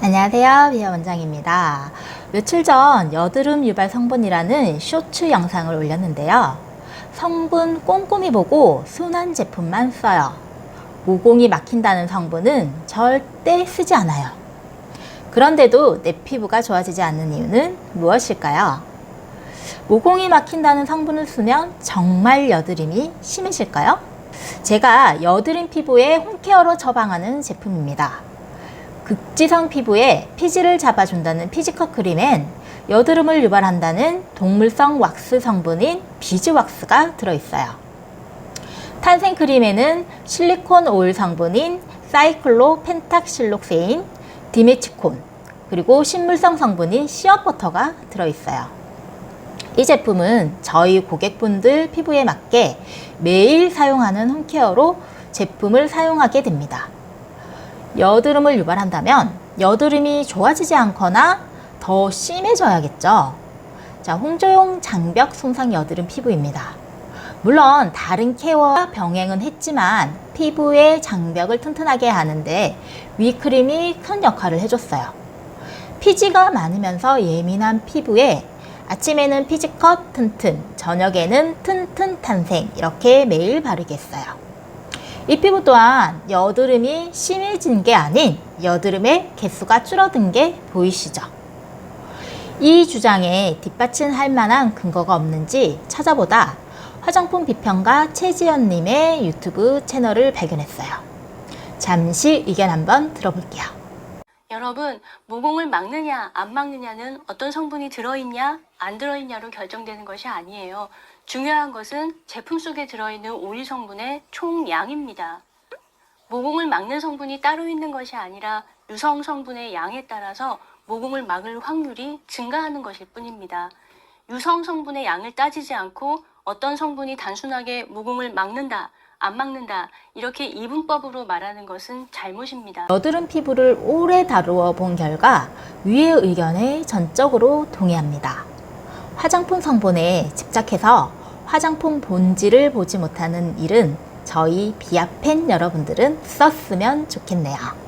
안녕하세요. 비아 원장입니다. 며칠 전 여드름 유발 성분이라는 쇼츠 영상을 올렸는데요. 성분 꼼꼼히 보고 순한 제품만 써요. 모공이 막힌다는 성분은 절대 쓰지 않아요. 그런데도 내 피부가 좋아지지 않는 이유는 무엇일까요? 모공이 막힌다는 성분을 쓰면 정말 여드름이 심해질까요? 제가 여드름 피부에 홈케어로 처방하는 제품입니다. 극지성 피부에 피지를 잡아준다는 피지컷 크림엔 여드름을 유발한다는 동물성 왁스 성분인 비즈 왁스가 들어있어요. 탄생 크림에는 실리콘 오일 성분인 사이클로 펜탁실록세인, 디메치콘, 그리고 식물성 성분인 시어버터가 들어있어요. 이 제품은 저희 고객분들 피부에 맞게 매일 사용하는 홈케어로 제품을 사용하게 됩니다. 여드름을 유발한다면 여드름이 좋아지지 않거나 더 심해져야겠죠. 자, 홍조용 장벽 손상 여드름 피부입니다. 물론 다른 케어와 병행은 했지만 피부의 장벽을 튼튼하게 하는데 위크림이 큰 역할을 해줬어요. 피지가 많으면서 예민한 피부에 아침에는 피지컷 튼튼, 저녁에는 튼튼 탄생 이렇게 매일 바르겠어요. 이 피부 또한 여드름이 심해진 게 아닌 여드름의 개수가 줄어든 게 보이시죠? 이 주장에 뒷받침할 만한 근거가 없는지 찾아보다 화장품 비평가 최지연님의 유튜브 채널을 발견했어요. 잠시 의견 한번 들어볼게요. 여러분, 모공을 막느냐, 안 막느냐는 어떤 성분이 들어있냐, 안 들어있냐로 결정되는 것이 아니에요. 중요한 것은 제품 속에 들어있는 오일 성분의 총량입니다. 모공을 막는 성분이 따로 있는 것이 아니라 유성 성분의 양에 따라서 모공을 막을 확률이 증가하는 것일 뿐입니다. 유성 성분의 양을 따지지 않고 어떤 성분이 단순하게 모공을 막는다, 안 막는다, 이렇게 이분법으로 말하는 것은 잘못입니다. 여드름 피부를 오래 다루어 본 결과 위의 의견에 전적으로 동의합니다. 화장품 성분에 집착해서 화장품 본질을 보지 못하는 일은 저희 비아팬 여러분들은 썼으면 좋겠네요.